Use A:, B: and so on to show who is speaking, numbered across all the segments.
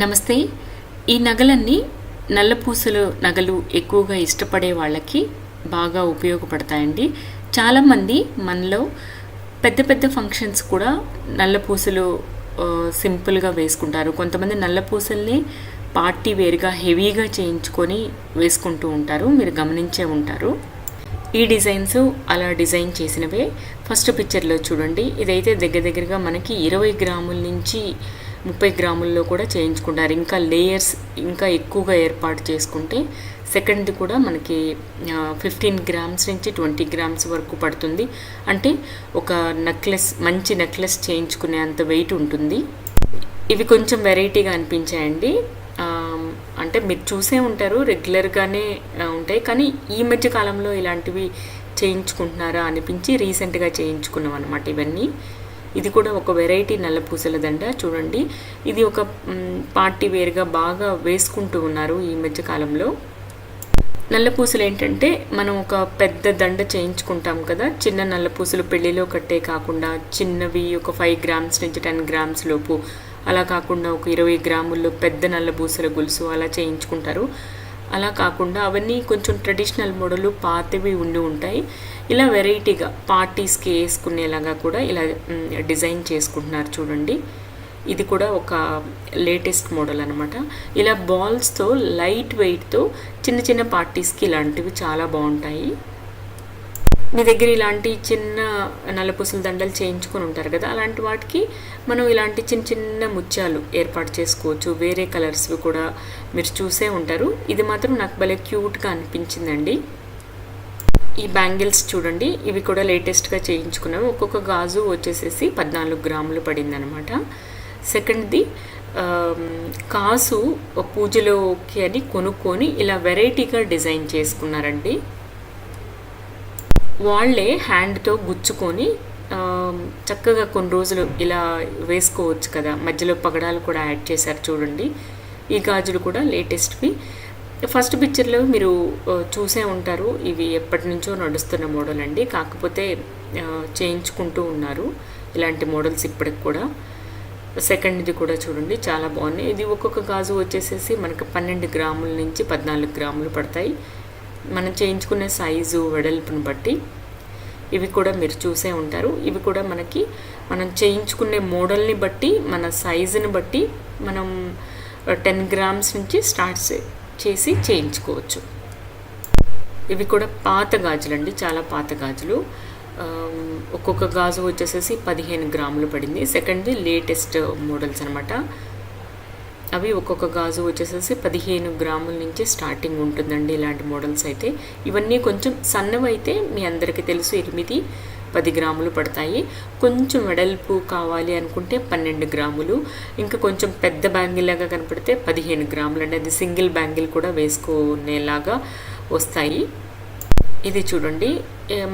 A: నమస్తే. ఈ నగలన్నీ నల్లపూసలు నగలు ఎక్కువగా ఇష్టపడే వాళ్ళకి బాగా ఉపయోగపడతాయండి. చాలామంది మనలో పెద్ద పెద్ద ఫంక్షన్స్ కూడా నల్లపూసలు సింపుల్గా వేసుకుంటారు. కొంతమంది నల్లపూసల్ని పార్టీ వేరుగా హెవీగా చేయించుకొని వేసుకుంటూ ఉంటారు. మీరు గమనించే ఉంటారు. ఈ డిజైన్స్ అలా డిజైన్ చేసినవే. ఫస్ట్ పిక్చర్లో చూడండి. ఇదైతే దగ్గర దగ్గరగా మనకి ఇరవై గ్రాముల నుంచి ముప్పై గ్రాముల్లో కూడా చేయించుకుంటారు. ఇంకా లేయర్స్ ఇంకా ఎక్కువగా ఏర్పాటు చేసుకుంటే సెకండ్ది కూడా మనకి ఫిఫ్టీన్ గ్రామ్స్ నుంచి ట్వంటీ గ్రామ్స్ వరకు పడుతుంది. అంటే ఒక నెక్లెస్ మంచి నెక్లెస్ చేయించుకునే అంత వెయిట్ ఉంటుంది. ఇవి కొంచెం వెరైటీగా అనిపించాయండి. అంటే మీరు చూసే ఉంటారు రెగ్యులర్గానే ఉంటాయి. కానీ ఈ మధ్య కాలంలో ఇలాంటివి చేయించుకుంటున్నారా అనిపించి రీసెంట్గా చేయించుకున్నాం అనమాట ఇవన్నీ. ఇది కూడా ఒక వెరైటీ నల్ల పూసల దండ చూడండి. ఇది ఒక పార్టీ వేర్గా బాగా వేసుకుంటూ ఉన్నారు ఈ మధ్య కాలంలో. నల్ల పూసలు ఏంటంటే మనం ఒక పెద్ద దండ చేయించుకుంటాం కదా. చిన్న నల్ల పూసలు పెళ్ళిలో కట్టే కాకుండా చిన్నవి ఒక ఫైవ్ గ్రామ్స్ నుంచి టెన్ గ్రామ్స్ లోపు అలా కాకుండా ఒక ఇరవై గ్రాముల్లో పెద్ద నల్ల పూసల గొలుసు అలా చేయించుకుంటారు. అలా కాకుండా అవన్నీ కొంచెం ట్రెడిషనల్ మోడల్ పాతవి ఉండి ఉంటాయి. ఇలా వెరైటీగా పార్టీస్కి వేసుకునేలాగా కూడా ఇలా డిజైన్ చేసుకుంటున్నారు చూడండి. ఇది కూడా ఒక లేటెస్ట్ మోడల్ అనమాట ఇలా బాల్స్తో లైట్ వెయిట్తో చిన్న చిన్న పార్టీస్కి ఇలాంటివి చాలా బాగుంటాయి. మీ దగ్గర ఇలాంటి చిన్న నల్లపూసల దండలు చేయించుకొని ఉంటారు కదా అలాంటి వాటికి మనం ఇలాంటి చిన్న చిన్న ముత్యాలు ఏర్పాటు చేసుకోవచ్చు. వేరే కలర్స్వి కూడా మీరు చూసే ఉంటారు. ఇది మాత్రం నాకు భలే క్యూట్గా అనిపించిందండి. ఈ బ్యాంగిల్స్ చూడండి ఇవి కూడా లేటెస్ట్గా చేయించుకున్నాము. ఒక్కొక్క గాజు వచ్చేసేసి పద్నాలుగు గ్రాములు పడిందనమాట సెకండ్ది కాసు పూజలోకి అని కొనుక్కొని ఇలా వెరైటీగా డిజైన్ చేసుకున్నారండి. వాళ్ళే హ్యాండ్తో గుచ్చుకొని చక్కగా కొన్ని రోజులు ఇలా వేసుకోవచ్చు కదా. మధ్యలో పగడాలు కూడా యాడ్ చేశారు చూడండి. ఈ గాజులు కూడా లేటెస్ట్వి ఫస్ట్ పిక్చర్లో మీరు చూసే ఉంటారు. ఇవి ఎప్పటి నుంచో నడుస్తున్న మోడల్ అండి. కాకపోతే చేయించుకుంటూ ఉన్నారు. ఇలాంటి మోడల్స్ ఇప్పటికి కూడా. సెకండ్ది కూడా చూడండి. చాలా బాగున్నాయి. ఇది ఒక్కొక్క గాజు వచ్చేసేసి మనకు పన్నెండు గ్రాముల నుంచి పద్నాలుగు గ్రాములు పడతాయి. మనం చేయించుకునే సైజు వెడల్పుని బట్టి ఇవి కూడా మీరు చూసే ఉంటారు. ఇవి కూడా మనకి మనం చేయించుకునే మోడల్ని బట్టి మన సైజుని బట్టి మనం టెన్ గ్రామ్స్ నుంచి స్టార్ట్ చేసి చేయించుకోవచ్చు. ఇవి కూడా పాత గాజులండి చాలా పాత గాజులు. ఒక్కొక్క గాజు వచ్చేసేసి పదిహేను గ్రాములు పడింది. సెకండ్ది లేటెస్ట్ మోడల్స్ అనమాట అవి ఒక్కొక్క గాజు వచ్చేసేసి పదిహేను గ్రాముల నుంచి స్టార్టింగ్ ఉంటుందండి ఇలాంటి మోడల్స్ అయితే. ఇవన్నీ కొంచెం సన్నవి అయితే మీ అందరికీ తెలుసు ఎనిమిది పది గ్రాములు పడతాయి. కొంచెం వెడల్పు కావాలి అనుకుంటే పన్నెండు గ్రాములు. ఇంకా కొంచెం పెద్ద బ్యాంగిల్ లాగా కనపడితే పదిహేను గ్రాములు అంటే అది సింగిల్ బ్యాంగిల్ కూడా వేసుకునేలాగా వస్తాయి. ఇది చూడండి.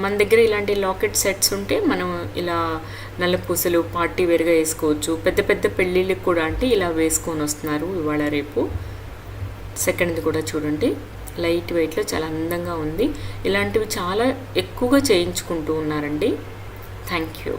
A: మన దగ్గర ఇలాంటి లాకెట్ సెట్స్ ఉంటే మనం ఇలా నల్ల పూసలు పార్టీ వేరుగా వేసుకోవచ్చు. పెద్ద పెద్ద పెళ్ళిళ్ళకి కూడా అంటే ఇలా వేసుకొని వస్తున్నారు ఇవాళ రేపు. సెకండ్ది కూడా చూడండి. లైట్ వెయిట్లో చాలా అందంగా ఉంది. ఇలాంటివి చాలా ఎక్కువగా చేయించుకుంటూ ఉన్నారండి. Thank you.